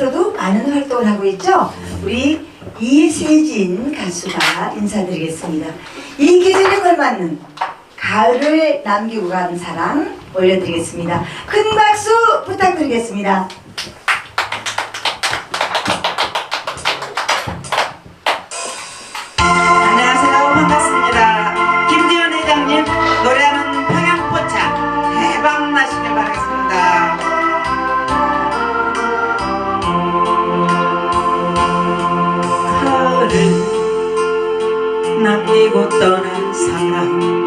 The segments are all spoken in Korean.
밖으로도 많은 활동을 하고 있죠. 우리 이세진 가수가 인사드리겠습니다. 이 계절에 걸맞는 가을을 남기고 간 사랑 올려드리겠습니다. 큰 박수 부탁드리겠습니다. 가을을 남기고 떠난 사랑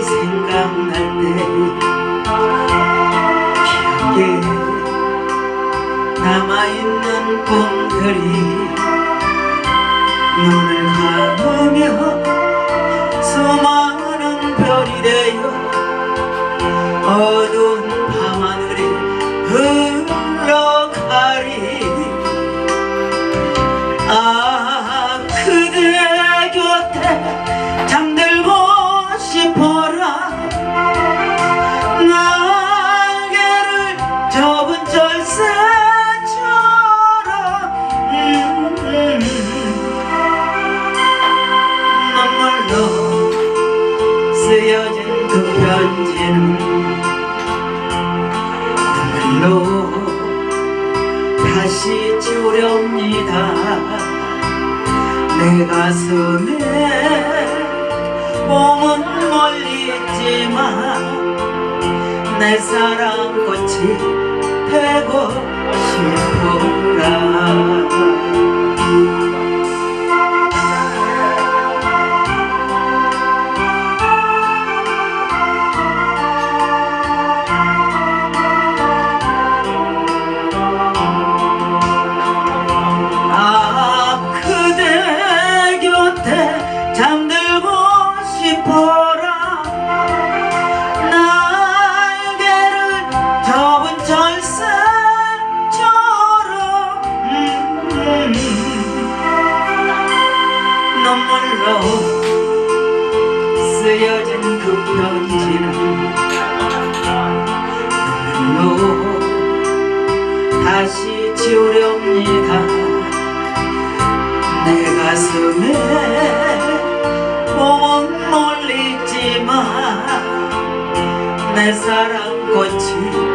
생각날 때 기억에 남아있는 꿈들이 눈을 감으며 쓰여진 그 편지는 눈물로 다시 지우렵니다. 내 가슴에 봄은 멀리 있지만 내 사랑 꽃이 되고 싶어라 눈물로 쓰여진 그 편지는 눈물로 다시 지우렵니다. 내 가슴에 봄은 멀리 있지만 내 사랑 꽃이